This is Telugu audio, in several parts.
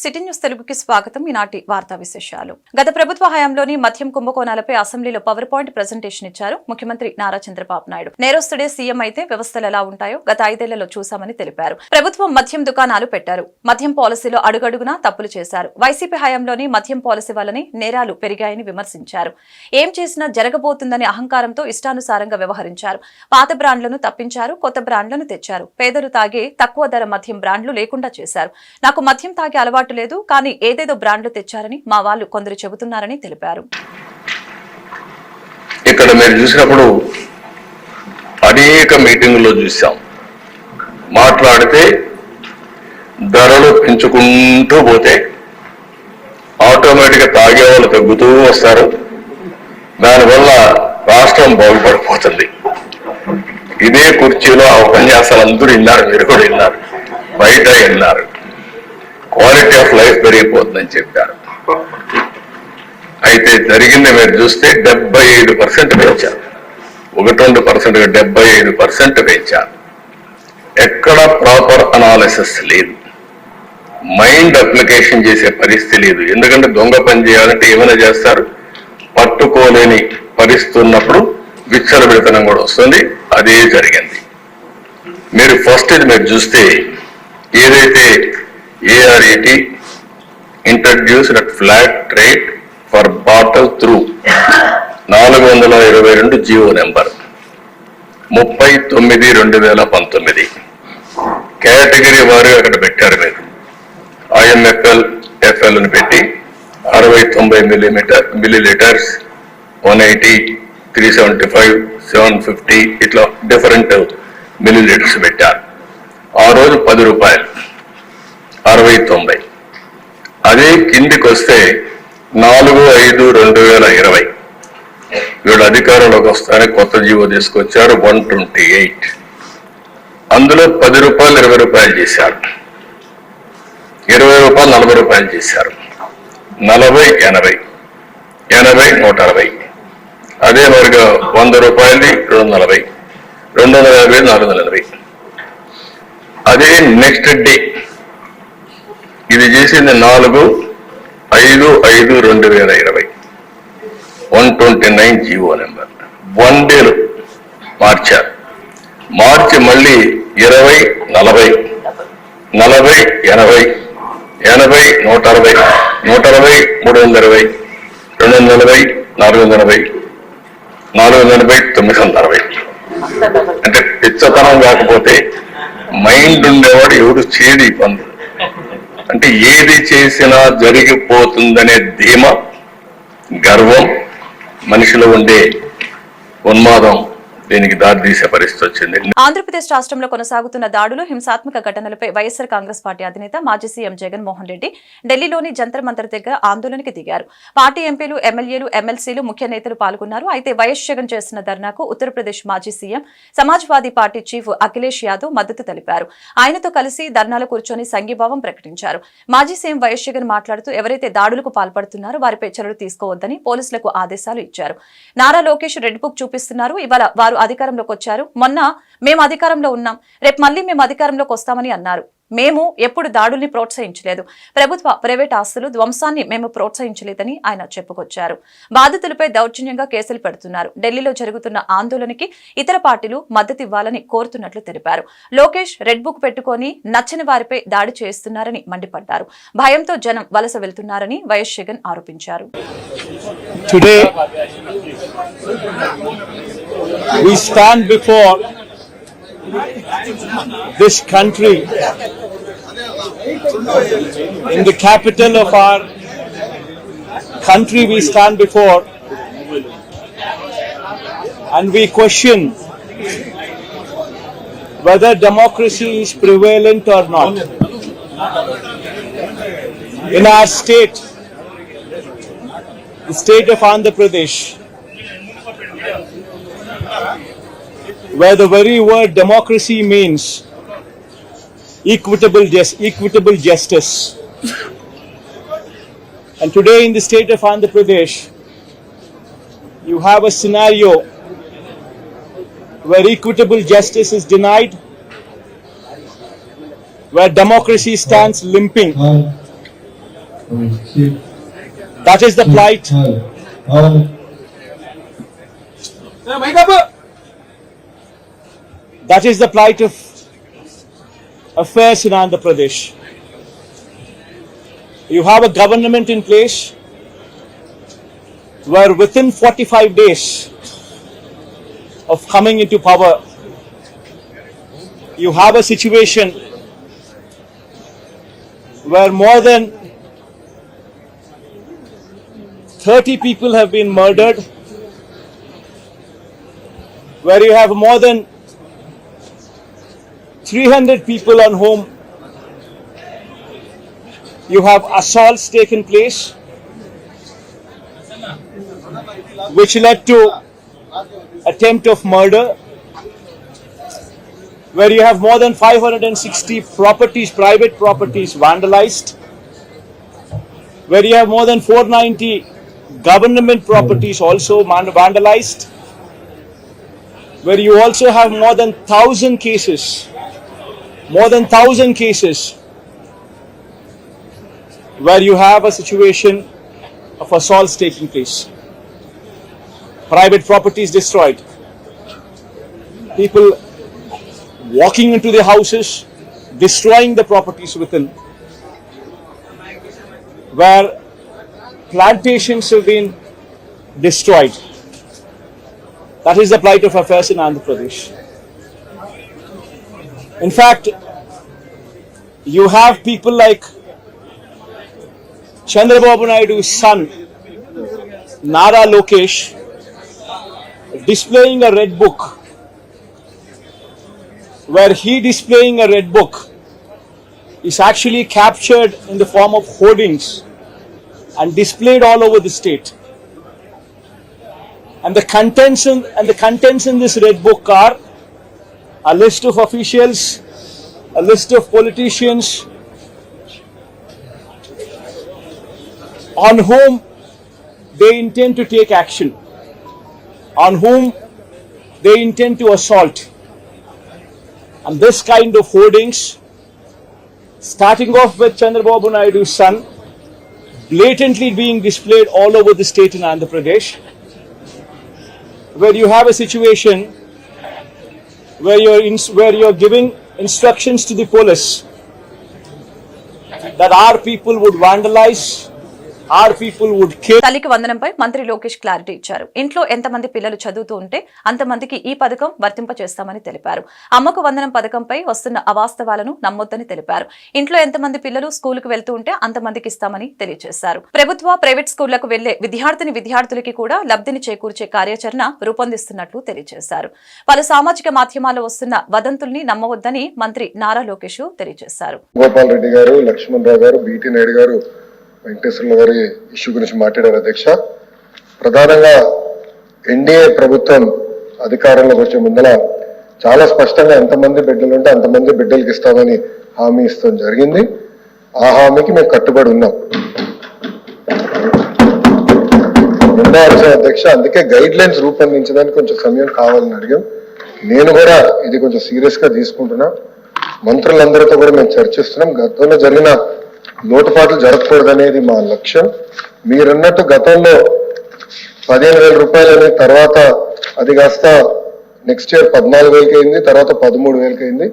సిటీ న్యూస్ తెలుగుకి స్వాగతం. ఈనాటి వార్తా విశేషాలు. గత ప్రభుత్వ హయాంలోని మద్యం కుంభకోణాలపై అసెంబ్లీలో పవర్ పాయింట్ ప్రజెంటేషన్ ఇచ్చారు ముఖ్యమంత్రి నారా చంద్రబాబు నాయుడు. నేరస్తుడే సీఎం అయితే వ్యవస్థలు ఎలా ఉంటాయో గత ఐదేళ్ళలో చూశామని తెలిపారు. ప్రభుత్వం మద్యం దుకాణాలు పెట్టారు. మద్యం పాలసీలో అడుగడుగునా తప్పులు చేశారు. వైసీపీ హయాంలోని మద్యం పాలసీ వల్లనే నేరాలు పెరిగాయని విమర్శించారు. ఏం చేసినా జరగబోతుందని అహంకారంతో ఇష్టానుసారంగా వ్యవహరించారు. పాత బ్రాండ్లను తప్పించారు కొత్త బ్రాండ్లను తెచ్చారు. పేదలు తాగే తక్కువ ధర మద్యం బ్రాండ్లు లేకుండా చేశారు. నాకు మద్యం తాగే అలవాటు లేదు. కానీ ఏదేదో బ్రాండ్లు తెచ్చారని మా వాళ్ళు కొందరు చెబుతున్నారని తెలిపారు. ఇక్కడ మీరు చూసినప్పుడు అనేక మీటింగుల్లో చూసాం మాట్లాడితే ధరలు పెంచుకుంటూ పోతే ఆటోమేటిక్గా తాగే వాళ్ళు తగ్గుతూ వస్తారు. దానివల్ల రాష్ట్రం బాగుపడిపోతుంది. ఇదే కుర్చీలో ఆ ఉపన్యాసాలు అందరూ విన్నారు మీరు కూడా విన్నారు. బయట విన్నారు. క్వాలిటీ ఆఫ్ లైఫ్ పెరిగిపోతుందని చెప్పారు. అయితే జరిగింది మీరు చూస్తే డెబ్బై ఐదు పర్సెంట్ పెంచారు. ఒకటి రెండు పర్సెంట్ డెబ్బై ఐదు పర్సెంట్ పెంచారు. ఎక్కడ ప్రాపర్ అనాలిసిస్ లేదు. మైండ్ అప్లికేషన్ చేసే పరిస్థితి లేదు. ఎందుకంటే దొంగ పని చేయాలంటే ఏమైనా చేస్తారు? పట్టుకోలేని పరిస్థితి ఉన్నప్పుడు విచ్చల విడతనం కూడా వస్తుంది. అదే జరిగింది. మీరు ఫస్ట్ ఇది మీరు చూస్తే ఏదైతే ARET introduced at flat rate for bottle through నాలుగు వందల ఇరవై రెండు జియో నెంబర్. ముప్పై తొమ్మిది రెండు వేల పంతొమ్మిది. కేటగిరీ వారు అక్కడ పెట్టారు మీరు. ఐఎంఎఫ్ఎల్ ఎఫ్ఎల్ని పెట్టి అరవై తొంభై millimetre millilitres one eighty three seventy five seven fifty ఇట్లా డిఫరెంట్ మిల్లీలీటర్స్ పెట్టారు. ఆ రోజు పది రూపాయలు. అరవై తొంభై. అదే కిందికి వస్తే నాలుగు ఐదు రెండు వేల ఇరవై. వీళ్ళు అధికారంలోకి వస్తారని కొత్త జీవో తీసుకొచ్చారు వన్ ట్వంటీ ఎయిట్. అందులో పది రూపాయలు ఇరవై రూపాయలు చేశారు. ఇరవై రూపాయలు నలభై రూపాయలు చేశారు. నలభై ఎనభై. ఎనభై నూట అరవై. అదే మరిగా వంద రూపాయలది రెండు వందల నలభై. రెండు వందల యాభై నాలుగు వందల ఎనభై. అదే నెక్స్ట్ డే. ఇది చేసింది నాలుగు ఐదు ఐదు రెండు వేల ఇరవై. One twenty nine GO number. One డేలో మార్చారు. మార్చి మళ్ళీ ఇరవై నలభై నలభై ఎనభై ఎనభై నూట అరవై నూట అరవై మూడు వందల ఇరవై రెండు వందల ఎనభై నాలుగు వందల ఎనభై నాలుగు వందల ఎనభై తొమ్మిది వందల అరవై అంటే పిచ్చతనం కాకపోతే మైండ్ ఉండేవాడు ఎవడు ఈ పనులు అంటే ఏది చేసినా జరిగిపోతుందనే ధీమ గర్వం మనిషిలో ఉండే ఉన్మాదం దీనికి దారితీసే పరిస్థితి వచ్చింది. ఆంధ్రప్రదేశ్ రాష్ట్రంలో కొనసాగుతున్న దాడులు హింసాత్మక ఘటనలపై వైఎస్సార్ కాంగ్రెస్ పార్టీ అధినేత మాజీ సీఎం జగన్మోహన్ రెడ్డి ఢిల్లీలోని జంతర్ మంతర్ దగ్గర ఆందోళనకి దిగారు. పార్టీ ఎంపీలు ఎమ్మెల్యేలు ఎమ్మెల్సీలు ముఖ్య నేతలు పాల్గొన్నారు. అయితే వైఎస్ జగన్ చేస్తున్న ధర్నాకు ఉత్తరప్రదేశ్ మాజీ CM Samajwadi party chief Akhilesh Yadav మద్దతు తెలిపారు. ఆయనతో కలిసి ధర్నాలో కూర్చొని సంఘీభావం ప్రకటించారు. మాజీ సీఎం వైఎస్ జగన్ మాట్లాడుతూ ఎవరైతే దాడులకు పాల్పడుతున్నారో వారిపై చర్యలు తీసుకోవద్దని పోలీసులకు ఆదేశాలు ఇచ్చారు. నారా లోకేష్ రెడ్ బుక్ చూపిస్తున్నారు. ఇవాళ వారు అధికారంలోకి వచ్చారు. మొన్న మేము అధికారంలో ఉన్నాం. రేపు మళ్ళీ మేము అధికారంలోకి వస్తామని అన్నారు. మేము ఎప్పుడు దాడుల్ని ప్రోత్సహించలేదు. ప్రభుత్వ ప్రైవేట్ ఆస్తులు ధ్వంసాన్ని మేము ప్రోత్సహించలేదని ఆయన చెప్పుకొచ్చారు. బాధితులపై దౌర్జన్యంగా కేసులు పెడుతున్నారు. ఢిల్లీలో జరుగుతున్న ఆందోళనకి ఇతర పార్టీలు మద్దతు ఇవ్వాలని కోరుతున్నట్లు తెలిపారు. లోకేష్ రెడ్ బుక్ పెట్టుకొని నచ్చని వారిపై దాడి చేస్తున్నారని మండిపడ్డారు. భయంతో జనం వలస వెళ్తున్నారని వైఎస్ జగన్ ఆరోపించారు. Today, we stand before this country in the capital of our country we stand before and we question whether democracy is prevalent or not. In our state, state of Andhra Pradesh, where the very word democracy means equitable, jus- equitable justice. And today, in the state of Andhra Pradesh, you have a scenario where equitable justice is denied, where democracy stands limping, That is the hmm. plight. Hmm. Um, that is the plight of affairs in Andhra Pradesh. You have a government in place where within 45 days of coming into power, you have a situation where more than 30 people have been murdered, where you have more than 300 people on whom you have assaults taken place, which led to attempt of murder, where you have more than 560 properties, private properties vandalized, where you have more than 490 government properties also vandalized, where you also have more than 1000 cases, more than 1000 cases where you have a situation of assaults taking place. Private properties destroyed. People walking into the houses, destroying the properties within. Where plantations have been destroyed. That is the plight of affairs in Andhra Pradesh. In fact, you have people like Chandrababu Naidu's son, Nara Lokesh, displaying a red book. Where he displaying a red book is actually captured in the form of hoardings and displayed all over the state. And the contents in, and the contents in this red book are a list of officials, a list of politicians on whom they intend to take action, on whom they intend to assault. And this kind of hoardings, starting off with Chandrababu Naidu's son, blatantly being displayed all over the state in Andhra Pradesh, where you have a situation where you're, in, where you're giving instructions to the police that our people would vandalize, తల్లికి వందనంపై మంత్రి లోకేష్ క్లారిటీ ఇచ్చారు. ఇంట్లో ఎంతమంది పిల్లలు చదువుతూ ఉంటే అంతమందికి ఈ పథకం వర్తింపచేస్తామని తెలిపారు. అమ్మకు వందనం పథకంపై వస్తున్న అవాస్తవాలను నమ్మొద్దని తెలిపారు. ఇంట్లో ఎంతమంది పిల్లలు స్కూలుకు వెళ్తూ ఉంటే అంతమందికి ఇస్తామని తెలియజేశారు ప్రభుత్వ ప్రైవేట్ స్కూళ్ళకు వెళ్ళే విద్యార్థిని విద్యార్థులకి కూడా లబ్ధిని చేకూర్చే కార్యాచరణ రూపొందిస్తున్నట్లు తెలియజేశారు పలు సామాజిక మాధ్యమాల్లో వస్తున్న వదంతుల్ని నమ్మవద్దని మంత్రి నారా లోకేష్ తెలియజేశారు గోపాల్ రెడ్డి గారు లక్ష్మణ్ రావు గారు బీటీ నాయుడు గారు వెంకటేశ్వర్ల గారి ఇష్యూ గురించి మాట్లాడారు అధ్యక్ష. ప్రధానంగా ఎన్డీఏ ప్రభుత్వం అధికారంలోకి వచ్చే ముందల చాలా స్పష్టంగా ఎంతమంది బిడ్డలు ఉంటే అంతమంది బిడ్డలకి ఇస్తామని హామీ ఇస్తాం జరిగింది. ఆ హామీకి మేము కట్టుబడి ఉన్నాం. రెండో అధ్యక్ష అందుకే గైడ్ లైన్స్ రూపొందించడానికి కొంచెం సమయం కావాలని అడిగాం. నేను కూడా ఇది కొంచెం సీరియస్గా తీసుకుంటున్నా. మంత్రులందరితో కూడా మేము చర్చిస్తున్నాం. గతంలో జరిగిన లోటుపాట్లు జరగకూడదు అనేది మా లక్ష్యం. మీరన్నట్టు గతంలో పదిహేను వేల రూపాయలు అనేది తర్వాత అది కాస్త నెక్స్ట్ ఇయర్ పద్నాలుగు వేలకి అయింది తర్వాత పదమూడు వేలకి అయింది.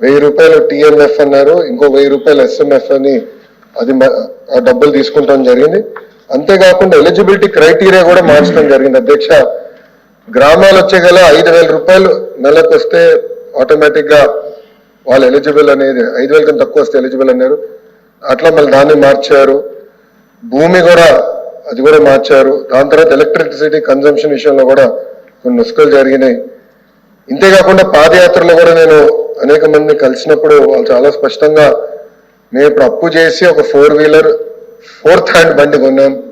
వెయ్యి రూపాయలు టీఎంఎఫ్ అన్నారు ఇంకో వెయ్యి రూపాయలు ఎస్ఎంఎఫ్ అని అది ఆ డబ్బులు తీసుకుంటాం జరిగింది. అంతేకాకుండా ఎలిజిబిలిటీ క్రైటీరియా కూడా మార్చడం జరిగింది. అధ్యక్ష గ్రామాలు వచ్చే గల ఐదు వేల రూపాయలు నెలకు వస్తే ఆటోమేటిక్గా వాళ్ళు ఎలిజిబుల్ అనేది ఐదు వేల కన్నా తక్కువ వస్తే ఎలిజిబుల్ అన్నారు. అట్లా మళ్ళీ దాన్ని మార్చారు. భూమి కూడా అది కూడా మార్చారు. దాని తర్వాత ఎలక్ట్రిసిటీ కన్జంప్షన్ విషయంలో కూడా కొన్ని నుసుకలు జరిగినాయి. ఇంతేకాకుండా పాదయాత్రలో కూడా నేను అనేక మందిని కలిసినప్పుడు వాళ్ళు చాలా స్పష్టంగా మేము ఇప్పుడు అప్పు చేసి ఒక ఫోర్ వీలర్ ఫోర్త్ హ్యాండ్ బండి కొన్నాం.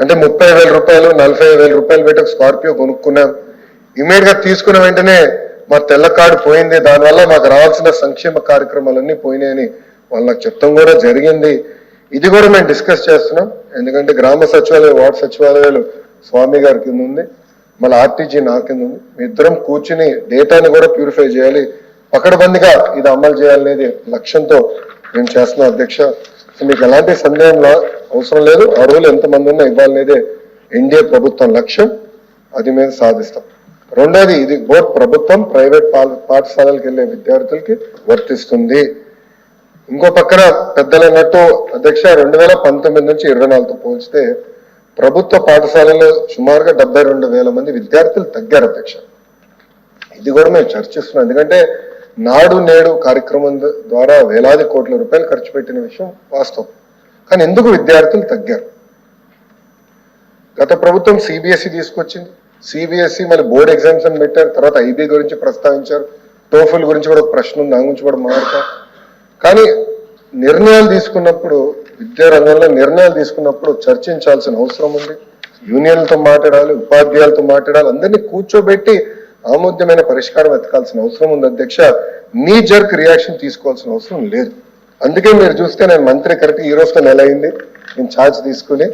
అంటే ముప్పై వేల రూపాయలు నలభై వేల రూపాయలు పెట్టి ఒక స్కార్పియో కొనుక్కున్నాం. ఇమీడియట్గా తీసుకున్న వెంటనే మా తెల్ల కార్డు పోయింది. దానివల్ల మాకు రావాల్సిన సంక్షేమ కార్యక్రమాలన్నీ పోయినాయని వాళ్ళు నాకు చెప్తాం కూడా జరిగింది. ఇది కూడా మేము డిస్కస్ చేస్తున్నాం. ఎందుకంటే గ్రామ సచివాలయం వార్డు సచివాలయాలు స్వామి గారి కింద ఉంది. మళ్ళీ ఆర్టీజీ నా కింద ఉంది. మీ ఇద్దరం కూర్చుని డేటాని కూడా ప్యూరిఫై చేయాలి. పకడబందిగా ఇది అమలు చేయాలనేది లక్ష్యంతో మేము చేస్తున్నాం అధ్యక్ష. మీకు ఎలాంటి సందేహంలో అవసరం లేదు. ఆ ఎంతమంది ఉన్నా ఇవ్వాలనేదే ఎన్డీఏ ప్రభుత్వం లక్ష్యం. అది మేము సాధిస్తాం. రెండోది ఇది బోర్డు ప్రభుత్వం ప్రైవేట్ పాల- పాఠశాలలకు వెళ్ళే విద్యార్థులకి వర్తిస్తుంది. ఇంకో పక్కన పెద్దలన్నట్టు అధ్యక్ష రెండు వేల పంతొమ్మిది నుంచి ఇరవై నాలుగుతో పోల్చితే ప్రభుత్వ పాఠశాలలో సుమారుగా డెబ్బై రెండు వేల మంది విద్యార్థులు తగ్గారు అధ్యక్ష. ఇది కూడా మేము చర్చిస్తున్నాం. ఎందుకంటే నాడు నేడు కార్యక్రమం ద్వారా వేలాది కోట్ల రూపాయలు ఖర్చు పెట్టిన విషయం వాస్తవం. కానీ ఎందుకు విద్యార్థులు తగ్గారు? గత ప్రభుత్వం సిబిఎస్ఈ తీసుకొచ్చింది. సిబిఎస్ఈ మళ్ళీ బోర్డ్ ఎగ్జామ్స్ అని పెట్టారు. తర్వాత ఐబీ గురించి ప్రస్తావించారు. టోఫుల్ గురించి కూడా ఒక ప్రశ్న ఉంది. దాని గురించి కూడా మాట్లాడతారు కానీ నిర్ణయాలు తీసుకున్నప్పుడు విద్యా రంగంలో నిర్ణయాలు తీసుకున్నప్పుడు చర్చించాల్సిన అవసరం ఉంది. యూనియన్లతో మాట్లాడాలి ఉపాధ్యాయులతో మాట్లాడాలి అందరినీ కూర్చోబెట్టి ఆమోద్యమైన పరిష్కారం వెతకాల్సిన అవసరం ఉంది. అధ్యక్ష నీ జర్క్ రియాక్షన్ తీసుకోవాల్సిన అవసరం లేదు. అందుకే మీరు చూస్తే నేను మంత్రి కరెక్ట్ ఈ రోజుతో నెల అయింది. నేను ఛార్జ్ తీసుకుని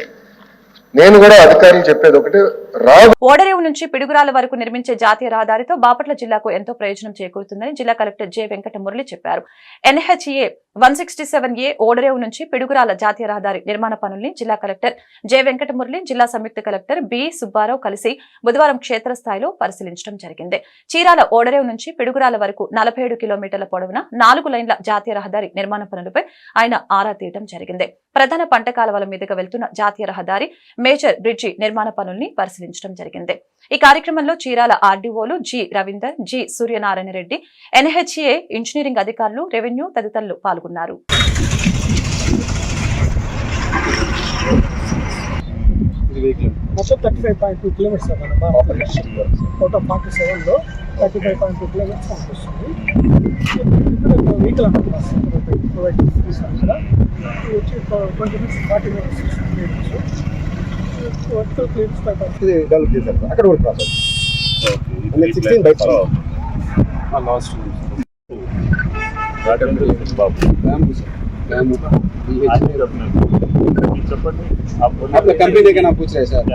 నేను కూడా అధికారులు చెప్పేది ఒకటి రాదు ఓడరేవు నుంచి పిడుగురాల వరకు నిర్మించే జాతీయ రహదారితో బాపట్ల జిల్లాకు ఎంతో ప్రయోజనం చేకూరుతుందని జిల్లా కలెక్టర్ జె వెంకట మురళి చెప్పారు. NHA one sixty seven A ఓడరేవు నుంచి పిడుగురాల జాతీయ రహదారి నిర్మాణ పనుల్ని జిల్లా కలెక్టర్ జె వెంకట మురళి జిల్లా సంయుక్త కలెక్టర్ బి సుబ్బారావు కలిసి బుధవారం క్షేత్రస్థాయిలో పరిశీలించడం జరిగింది. చీరాల ఓడరేవు నుంచి పిడుగురాల వరకు నలభై ఏడు కిలోమీటర్ల పొడవున నాలుగు లైన్ల జాతీయ రహదారి నిర్మాణ పనులపై ఆయన ఆరా తీయడం జరిగింది. ప్రధాన పంట కాలువల మీదుగా వెళ్తున్న జాతీయ రహదారి మేజర్ బ్రిడ్జి నిర్మాణ పనుల్ని పరిశీలించడం జరిగింది. ఈ కార్యక్రమంలో Chirala ఆర్డీఓలు G Ravinder G Suryanarayana Reddy NHA engineering అధికారులు రెవెన్యూ తదితరులు పాల్గొన్నారు. మొత్తం thirty five point two kilometres out of forty సెవెన్లో ఫైవ్ పాయింట్ టూ కిలోమీటర్స్ కనిపిస్తుంది ఇక్కడ వెహికల్ అన్నమాట ప్రొవైడ్ చేస్తాను ఇక్కడ వచ్చి twenty minutes forty minutes kilometres vertical cleans develop చేశారు అక్కడ కూడా ప్రాసెస్. సిక్స్టీన్ బై లాస్ట్ చెప్పండి. కంపెనీ దగ్గర పూర్తి చేశారు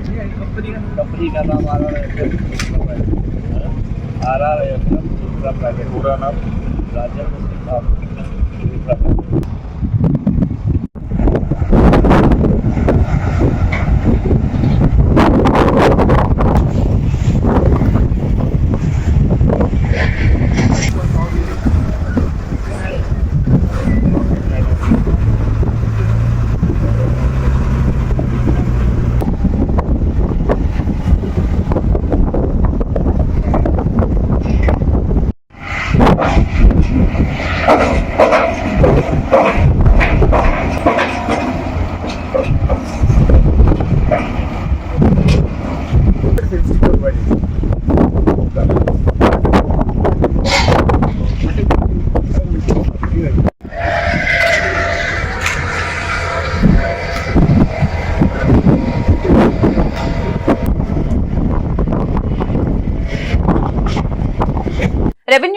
कंपनी का नाम आ रहा है आर आर एफ दूसरा प्राइवेट पूरा नाम राजेंद्र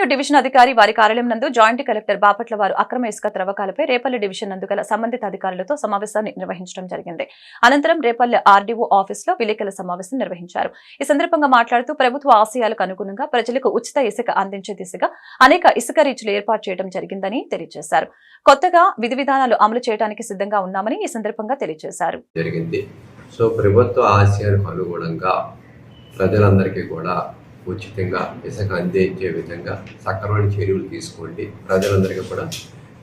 రెవెన్యూ డివిజన్ అధికారి వారి కార్యాలయం నందు జాయింట్ కలెక్టర్ బాపట్ల వారు అక్రమ ఇసుక త్రవ్వకాలపై రేపల్లి డివిజన్ నందు గల సంబంధిత అధికారులతో సమావేశాన్ని నిర్వహించడం జరిగింది. అనంతరం రేపల్లి ఆర్డీఓ ఆఫీస్లో విలేకరుల సమావేశం నిర్వహించారు. ఈ సందర్భంగా మాట్లాడుతూ ప్రభుత్వ ఆశయాలకు అనుగుణంగా ప్రజలకు ఉచిత ఇసుక అందించే దిశగా అనేక ఇసుక రీచ్లు ఏర్పాటు చేయడం జరిగిందని తెలియజేశారు. కొత్తగా విధి విధానాలు అమలు చేయడానికి సిద్ధంగా ఉన్నామని ఈ సందర్భంగా తెలియజేశారు. జరిగింది. సో ప్రభుత్వ ఆశయాలకు అనుగుణంగా ప్రజలందరికీ కూడా ఉచితంగా ఇసుక అందించే విధంగా సక్రమైన చర్యలు తీసుకోండి. ప్రజలందరికీ కూడా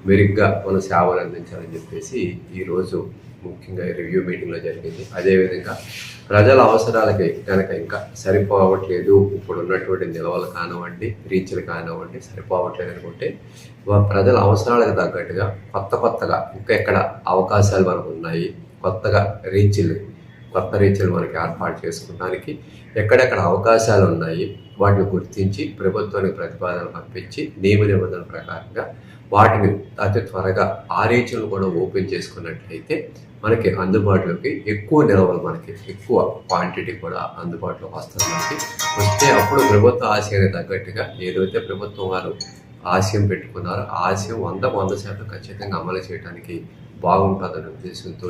మెరుగ్గా మన సేవలు అందించాలని చెప్పేసి ఈరోజు ముఖ్యంగా రివ్యూ మీటింగ్లో జరిగింది. అదేవిధంగా ప్రజల అవసరాలకి కనుక ఇంకా సరిపోవట్లేదు ఇప్పుడు ఉన్నటువంటి నిల్వలు కానివ్వండి రీచ్లు కానివ్వండి సరిపోవట్లేదు అనుకుంటే ప్రజల అవసరాలకు తగ్గట్టుగా కొత్త కొత్తగా ఇంకా ఎక్కడ అవకాశాలు మనకు ఉన్నాయి కొత్తగా రీచ్లు కొత్త రీతిలో మనకి ఏర్పాటు చేసుకోవడానికి ఎక్కడెక్కడ అవకాశాలు ఉన్నాయి వాటిని గుర్తించి ప్రభుత్వానికి ప్రతిపాదన పంపించి నియమ నిబంధనల ప్రకారంగా వాటిని అతి త్వరగా ఆ రీచ్లను కూడా ఓపెన్ చేసుకున్నట్లయితే మనకి అందుబాటులోకి ఎక్కువ నిల్వలు మనకి ఎక్కువ క్వాంటిటీ కూడా అందుబాటులో వస్తుంది మనకి వస్తే అప్పుడు ప్రభుత్వ ఆశయానికి తగ్గట్టుగా ఏదైతే ప్రభుత్వం వారు ఆశయం పెట్టుకున్నారో ఆశయం వంద వంద శాతం ఖచ్చితంగా అమలు చేయడానికి బాగుంటుందనే ఉద్దేశంతో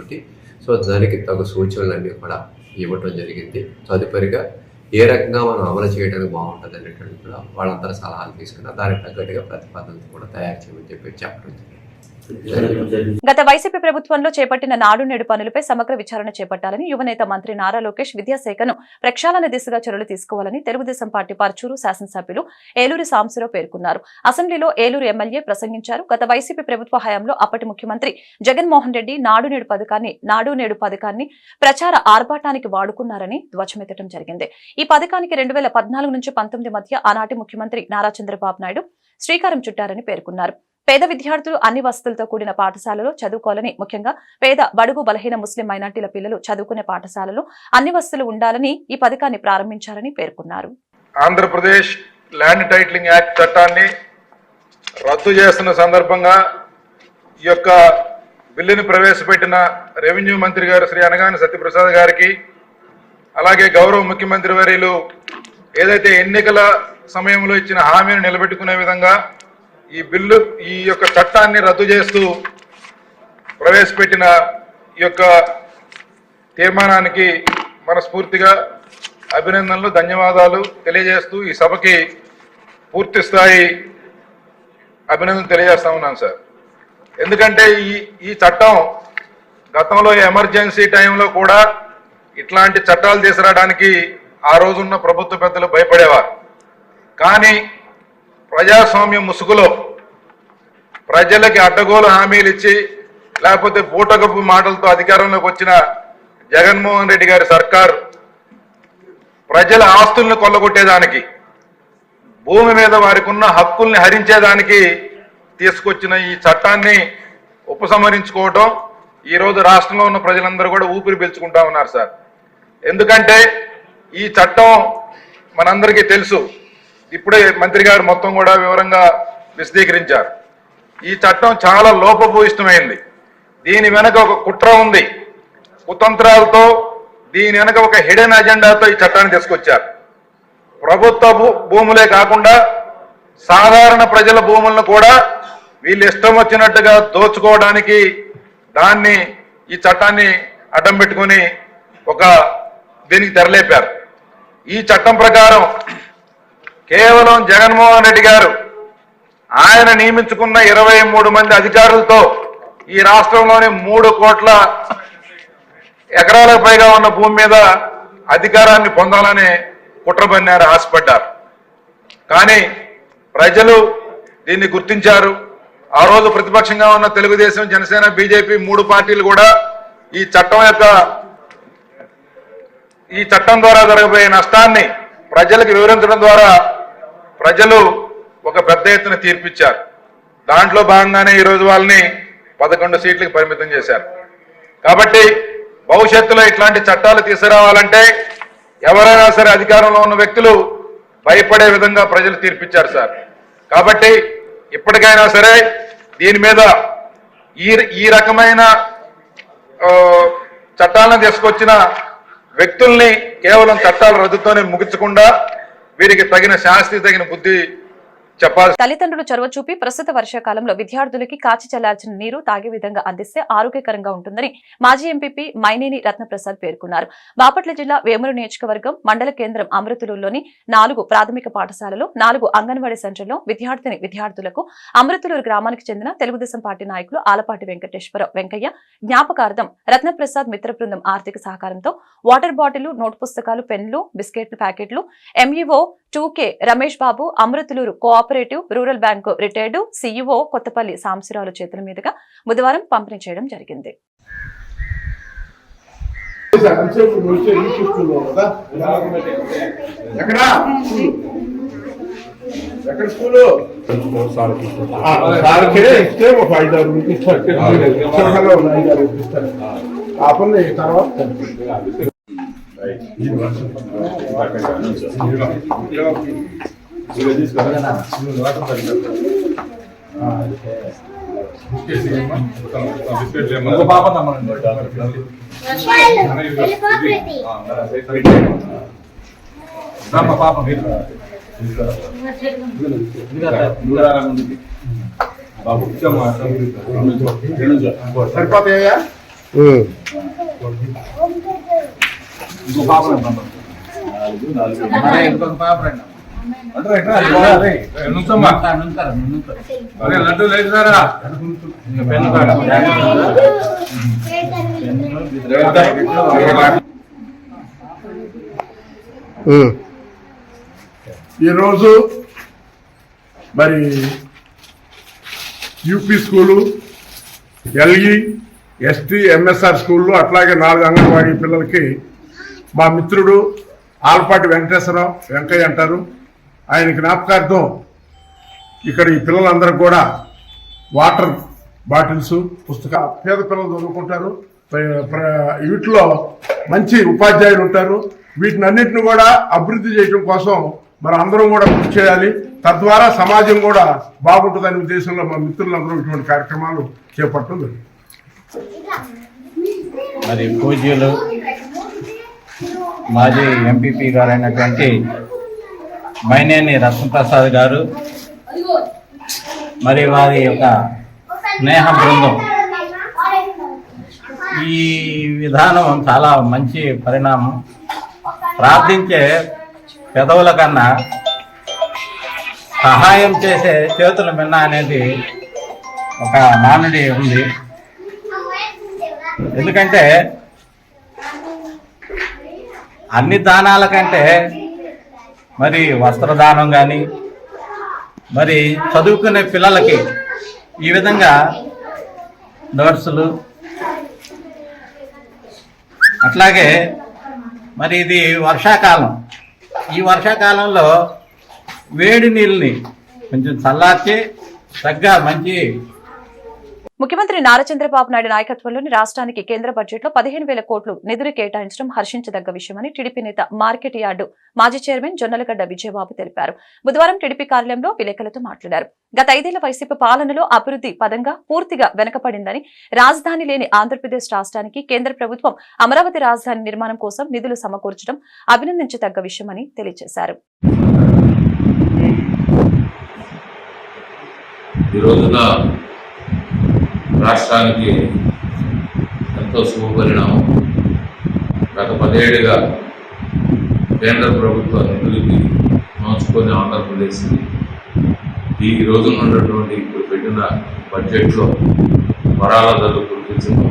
సో దానికి తగు సూచనలన్నీ కూడా ఇవ్వటం జరిగింది. తదుపరిగా ఏ రకంగా మనం అమలు చేయడానికి బాగుంటుంది అనేటువంటి కూడా వాళ్ళందరూ సలహాలు తీసుకున్న దానికి తగ్గట్టుగా ప్రతిపాదనలు కూడా తయారు చేయమని చెప్పి చెప్పడం జరిగింది. గత వైసీపీ ప్రభుత్వంలో చేపట్టిన నాడు నేడు పనులపై సమగ్ర విచారణ చేపట్టాలని యువనేత మంత్రి నారా లోకేష్ విద్యాశాఖను ప్రక్షాళన దిశగా చర్యలు తీసుకోవాలని తెలుగుదేశం పార్టీ పరచూరు శాసనసభ్యులు ఏలూరి సాంబశివరావు పేర్కొన్నారు. అసెంబ్లీలో ఏలూరు ఎమ్మెల్యే ప్రసంగించారు. గత వైసీపీ ప్రభుత్వ హయాంలో అప్పటి ముఖ్యమంత్రి జగన్మోహన్ రెడ్డి నాడు నేడు పథకాన్ని నాడు నేడు పథకాన్ని ప్రచార ఆర్భాటానికి వాడుకున్నారని ధ్వజమెత్తడం జరిగింది. ఈ పథకానికి రెండు వేల పద్నాలుగు నుంచి పంతొమ్మిది మధ్య ఆనాటి ముఖ్యమంత్రి నారా చంద్రబాబు నాయుడు శ్రీకారం చుట్టారని పేర్కొన్నారు. పేద విద్యార్థులు అన్ని వసతులతో కూడిన పాఠశాలలో చదువుకోవాలని ముఖ్యంగా పేద బడుగు బలహీన ముస్లిం మైనార్టీల పిల్లలు చదువుకునే పాఠశాలలో అన్ని వసతులు ఉండాలని ఈ పథకాన్ని ప్రారంభించారని పేర్కొన్నారు. ఆంధ్రప్రదేశ్ ల్యాండ్ టైటిలింగ్ యాక్ట్ చట్టాన్ని రద్దు చేస్తున్న సందర్భంగా ఈ యొక్క బిల్లుని ప్రవేశపెట్టిన రెవెన్యూ మంత్రి గారు శ్రీ అనగాని సత్యప్రసాద్ గారికి అలాగే గౌరవ ముఖ్యమంత్రి వర్యులు ఏదైతే ఎన్నికల సమయంలో ఇచ్చిన హామీని నిలబెట్టుకునే విధంగా ఈ బిల్లు ఈ యొక్క చట్టాన్ని రద్దు చేస్తూ ప్రవేశపెట్టిన ఈ యొక్క తీర్మానానికి మనస్ఫూర్తిగా అభినందనలు ధన్యవాదాలు తెలియజేస్తూ ఈ సభకి పూర్తి స్థాయి అభినందనలు తెలియజేస్తా ఉన్నాను సార్. ఎందుకంటే ఈ ఈ చట్టం గతంలో ఎమర్జెన్సీ టైంలో కూడా ఇట్లాంటి చట్టాలు తీసుకురావడానికి ఆ రోజున్న ప్రభుత్వ పెద్దలు భయపడేవారు. కానీ ప్రజాస్వామ్య ముసుగులో ప్రజలకి అడ్డగోలు హామీలు ఇచ్చి లేకపోతే బూటకపు మాటలతో అధికారంలోకి వచ్చిన జగన్మోహన్ రెడ్డి గారి సర్కార్ ప్రజల ఆస్తుల్ని కొల్లగొట్టేదానికి భూమి మీద వారికి ఉన్న హక్కుల్ని హరించేదానికి తీసుకొచ్చిన ఈ చట్టాన్ని ఉపసంహరించుకోవటం ఈ రోజు రాష్ట్రంలో ఉన్న ప్రజలందరూ కూడా ఊపిరి పీల్చుకుంటా ఉన్నారు సార్. ఎందుకంటే ఈ చట్టం మనందరికీ తెలుసు. ఇప్పుడే మంత్రి గారు మొత్తం కూడా వివరంగా విశదీకరించారు. ఈ చట్టం చాలా లోపభూయిష్టమైంది. దీని వెనక ఒక కుట్ర ఉంది. కుతంత్రాలతో దీని వెనక ఒక హిడెన్ అజెండాతో ఈ చట్టాన్ని తీసుకొచ్చారు. ప్రభుత్వ భూ- భూములే కాకుండా సాధారణ ప్రజల భూములను కూడా వీళ్ళు ఇష్టం వచ్చినట్టుగా దోచుకోవడానికి దాన్ని ఈ చట్టాన్ని అడ్డం పెట్టుకొని ఒక దీనికి తెరలేపారు. ఈ చట్టం ప్రకారం కేవలం జగన్మోహన్ రెడ్డి గారు. ఆయన నియమించుకున్న ఇరవై మూడు మంది అధికారులతో ఈ రాష్ట్రంలోని మూడు కోట్ల ఎకరాలకు పైగా ఉన్న భూమి మీద అధికారాన్ని పొందాలని కుట్రబన్నారు ఆశపడ్డారు. కానీ ప్రజలు దీన్ని గుర్తించారు. ఆ రోజు ప్రతిపక్షంగా ఉన్న తెలుగుదేశం జనసేన బీజేపీ మూడు పార్టీలు కూడా ఈ చట్టం యొక్క ఈ చట్టం ద్వారా జరగబోయే నష్టాన్ని ప్రజలకు వివరించడం ద్వారా ప్రజలు ఒక పెద్ద ఎత్తున తీర్పిచ్చారు. దాంట్లో భాగంగానే ఈరోజు వాళ్ళని పదకొండు సీట్లకు పరిమితం చేశారు. కాబట్టి భవిష్యత్తులో ఇట్లాంటి చట్టాలు తీసుకురావాలంటే ఎవరైనా సరే అధికారంలో ఉన్న వ్యక్తులు భయపడే విధంగా ప్రజలు తీర్పిచ్చారు సార్. కాబట్టి ఇప్పటికైనా సరే దీని మీద ఈ ఈ రకమైన చట్టాలను తీసుకొచ్చిన వ్యక్తుల్ని కేవలం చట్టాల రద్దుతోనే ముగించకుండా వీరికి తగిన శాస్తి తగిన బుద్ధి చెప్పాలి తల్లిదండ్రులు చొరవ చూపి ప్రస్తుత వర్షాకాలంలో విద్యార్థులకి కాచి చల్లార్చిన నీరు తాగే విధంగా అందిస్తే ఆరోగ్యకరంగా ఉంటుందని మాజీ ఎంపీపీ మైనేని రత్నప్రసాద్ పేర్కొన్నారు. బాపట్ల జిల్లా వేమురు నియోజకవర్గం మండల కేంద్రం అమృతులూరులోని నాలుగు ప్రాథమిక పాఠశాలలో నాలుగు అంగన్వాడీ సెంటర్లో విద్యార్థిని విద్యార్థులకు అమృతులూరు గ్రామానికి చెందిన తెలుగుదేశం పార్టీ నాయకులు ఆలపాటి వెంకటేశ్వరరావు వెంకయ్య జ్ఞాపకార్థం రత్నప్రసాద్ మిత్ర బృందం ఆర్థిక సహకారంతో వాటర్ బాటిల్ నోట్ పుస్తకాలు పెన్లు బిస్కెట్లు ప్యాకెట్లు MEO టూకే Ramesh Babu Amruthaluru cooperative rural bank retired CEO Kothapalli సాంబశివరావుల చేతుల మీదుగా బుధవారం పంపిణీ చేయడం జరిగింది. ఎక్కడ? సార్కే ఇస్తే ఒక ఐదు ఆరు మంది ఇస్తారు చిలకలో ఉన్న ఐదు ఆరు ఇస్తారు ఆ పనులు తర్వాత సరిపోతాయా? ఇంకో పాప పాప రండి లడ్డు ఈరోజు మరి UP school LE ST MSR స్కూళ్ళు అట్లాగే నాలుగు అంగన్వాడీ పిల్లలకి మా మిత్రుడు ఆల్పాటి వెంకటేశ్వరరావు వెంకయ్య అంటారు. ఆయన జ్ఞాపకార్థం ఇక్కడ ఈ పిల్లలందరూ కూడా వాటర్ బాటిల్స్ పుస్తక పేద పిల్లలు చదువుకుంటారు. ప్ర- ప్ర- వీటిలో మంచి ఉపాధ్యాయులు ఉంటారు. వీటిని అన్నింటిని కూడా అభివృద్ధి చేయడం కోసం మనం అందరం కూడా కృషి చేయాలి. తద్వారా సమాజం కూడా బాగుంటుందనే ఉద్దేశంలో మా మిత్రులందరూ ఇటువంటి కార్యక్రమాలు చేపట్టడం మరి పూజ్యులు మాజీ ఎంపీపీ గారు మైనేని రత్నప్రసాద్ గారు మరి వారి యొక్క స్నేహ బృందం. ఈ విధానం చాలా మంచి పరిణామం. ప్రార్థించే పెదవుల కన్నా సహాయం చేసే చేతులు మిన్న అనేది ఒక నానుడి ఉంది. ఎందుకంటే అన్ని దానాల కంటే మరి వస్త్రదానం కానీ మరి చదువుకునే పిల్లలకి ఈ విధంగా నోట్సులు అట్లాగే మరి ఇది వర్షాకాలం. ఈ వర్షాకాలంలో వేడి నీళ్ళని కొంచెం చల్లార్చి తగ్గ మంచి ముఖ్యమంత్రి నారా చంద్రబాబు నాయుడు నాయకత్వంలోని రాష్ట్రానికి కేంద్ర బడ్జెట్లో పదిహేను వేల కోట్లు నిధులు కేటాయించడం హర్షించదగ్గ విషయమని టీడీపీ నేత మార్కెట్ యార్డు మాజీ చైర్మన్ జొన్నలగడ్డ విజయబాబు తెలిపారు. బుధవారం టీడీపీ కార్యాలయంలో విలేకరులతో మాట్లాడారు. గత ఐదేళ్ళ వైసీపీ పాలనలో అభివృద్ధి పదంగా పూర్తిగా వెనకపడిందని రాజధాని లేని ఆంధ్రప్రదేశ్ రాష్ట్రానికి కేంద్ర ప్రభుత్వం అమరావతి రాజధాని నిర్మాణం కోసం నిధులు సమకూర్చడం అభినందించదగ్గ విషయమని తెలియజేశారు. ఈ రోజున రాష్ట్రానికి ఎంతో శుభపరిణామం. గత పదేళ్ళుగా కేంద్ర ప్రభుత్వ నిధులకి నోచుకొని ఆంధ్రప్రదేశ్కి ఈ రోజున ఉన్నటువంటి ఇప్పుడు పెట్టిన బడ్జెట్లో వరాల ధరలు గుర్తించడం.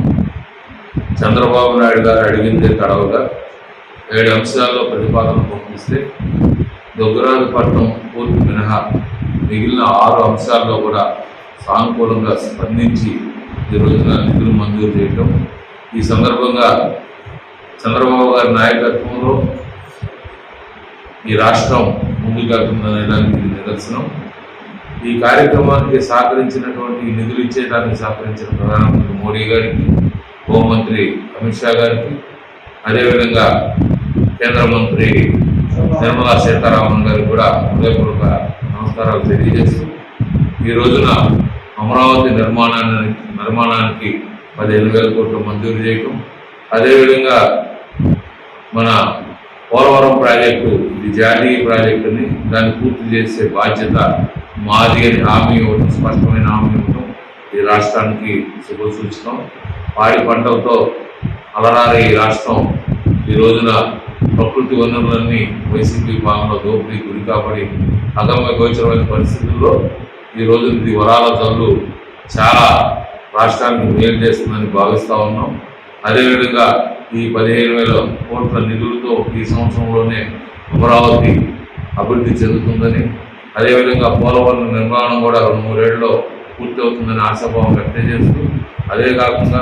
చంద్రబాబు నాయుడు గారు అడిగిందే తడవగా ఏడు అంశాల్లో ప్రతిపాదన పంపిస్తే దొగ్గరాజపట్నం పూర్తి మినహా మిగిలిన ఆరు అంశాల్లో కూడా సానుకూలంగా స్పందించి ఈ రోజున నిధులు మంజూరు చేయటం. ఈ సందర్భంగా చంద్రబాబు గారి నాయకత్వంలో ఈ రాష్ట్రం ముందుకెళ్తుందనే దానికి నిదర్శనం. ఈ కార్యక్రమానికి సహకరించినటువంటి నిధులు ఇచ్చేదానికి సహకరించిన ప్రధానమంత్రి మోడీ గారికి హోంమంత్రి అమిత్ షా గారికి అదేవిధంగా కేంద్ర మంత్రి నిర్మలా సీతారామన్ గారికి కూడా హృదయపూర్వక నమస్కారాలు తెలియజేస్తూ ఈ రోజున అమరావతి నిర్మాణాన్ని నిర్మాణానికి పదిహేను వేల కోట్లు మంజూరు చేయటం. అదేవిధంగా మన పోలవరం ప్రాజెక్టు ఇది జాతీయ ప్రాజెక్టుని దాన్ని పూర్తి చేసే బాధ్యత మాది అని హామీ ఇవ్వడం స్పష్టమైన హామీ ఇవ్వడం ఈ రాష్ట్రానికి శుభసూచనం పాడి పంటలతో అలరారే ఈ రాష్ట్రం. ఈ రోజున ప్రకృతి వనరులన్నీ వైసీపీ భాగంలో దోపిడీ గురి కాబడి అగమ్య గోచరమైన పరిస్థితుల్లో ఈ రోజు ఇది వరాల జల్లు. చాలా రాష్ట్రానికి మేలు చేస్తుందని భావిస్తూ ఉన్నాం. అదేవిధంగా ఈ పదిహేను వేల కోట్ల నిధులతో ఈ సంవత్సరంలోనే అమరావతి అభివృద్ధి చెందుతుందని అదేవిధంగా పోలవరం నిర్మాణం కూడా రెండు మూడేళ్ళలో పూర్తి అవుతుందని ఆశాభావం వ్యక్తం చేస్తూ అదే కాకుండా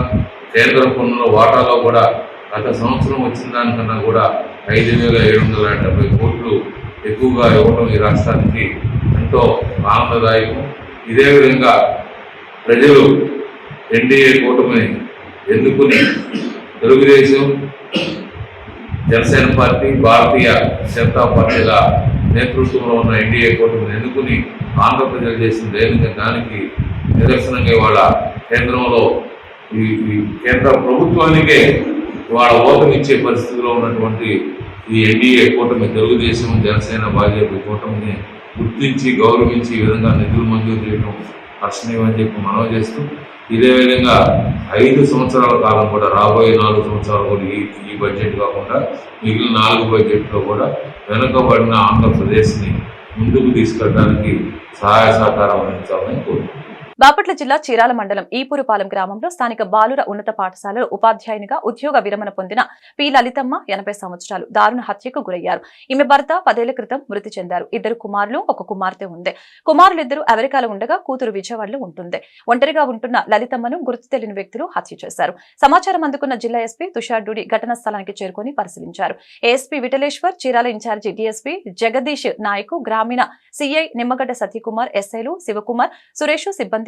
కేంద్ర పన్నుల వాటాలో కూడా గత సంవత్సరం వచ్చిన దానికన్నా కూడా ఐదు వేల ఏడు వందల డెబ్బై కోట్లు ఎక్కువగా ఇవ్వడం ఈ రాష్ట్రానికి ఎంతో ఆనందదాయకం. ఇదే విధంగా ప్రజలు ఎన్డీఏ కూటమిని ఎన్నుకుని తెలుగుదేశం జనసేన పార్టీ భారతీయ జనతా పార్టీల నేతృత్వంలో ఉన్న ఎన్డీఏ కూటమిని ఎన్నుకుని ఆంధ్రప్రదేశ్ చేసిన దైనిక దానికి నిదర్శనంగా ఇవాళ కేంద్రంలో ఈ ఈ కేంద్ర ప్రభుత్వానికే ఇవాళ ఓటమిచ్చే పరిస్థితిలో ఉన్నటువంటి ఈ ఎన్డీఏ కూటమి తెలుగుదేశం జనసేన భాజపా కూటమిని గుర్తించి గౌరవించి ఈ విధంగా నిధులు మంజూరు చేయడం హర్షణీయమని చెప్పి మనవి చేస్తూ ఇదే విధంగా ఐదు సంవత్సరాల కాలం కూడా రాబోయే నాలుగు సంవత్సరాలు కూడా ఈ ఈ బడ్జెట్ కాకుండా మిగిలిన నాలుగు బడ్జెట్లో కూడా వెనుకబడిన ఆంధ్రప్రదేశ్ని ముందుకు తీసుకెళ్ళడానికి సహాయ సహకారం అందించాలని కోరుకుంటున్నాను. బాపట్ల జిల్లా చీరాల మండలం ఈపూరుపాలెం గ్రామంలో స్థానిక బాలుర ఉన్నత పాఠశాలలో ఉపాధ్యాయునిగా ఉద్యోగ విరమణ పొందిన పి. లలితమ్మ ఎనభై సంవత్సరాలు దారుణ హత్యకు గురయ్యారు. ఈమె భర్త పదేళ్ళ క్రితం మృతి చెందారు. ఇద్దరు కుమారులు ఒక కుమార్తె ఉంది. కుమారులిద్దరూ అమెరికాలో ఉండగా కూతురు విజయవాడలో ఉంటుంది. ఒంటరిగా ఉంటున్న లలితమ్మను గుర్తు తెలియని వ్యక్తులు హత్య చేశారు. సమాచారం అందుకున్న జిల్లా ఎస్పీ తుషార్ డూడి ఘటనా స్థలానికి చేరుకుని పరిశీలించారు. ASP Vitaleshwar Chirala incharge DSP Jagadish Nayak గ్రామీణ సిఐ నిమ్మగడ్డ సత్యకుమార్ ఎస్ఐలు శివకుమార్ సురేష్ సిబ్బంది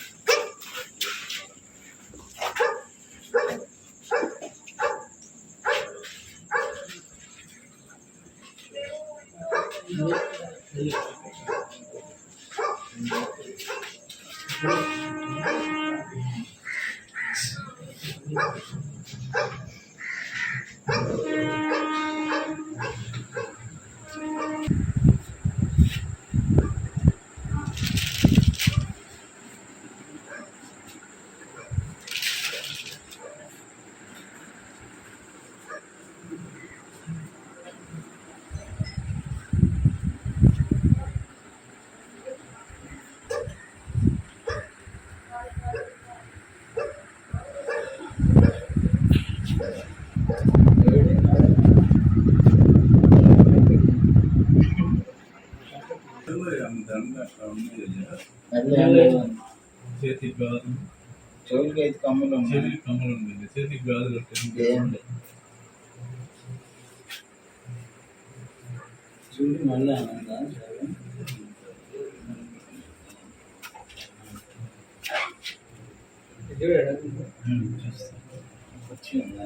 చెవులకి అయితే కమ్మలు చేతికి కమ్మలు ఉండేది చేతికి గాజులు ఉంటాయి. చూడు మళ్ళీ వచ్చి ఉందా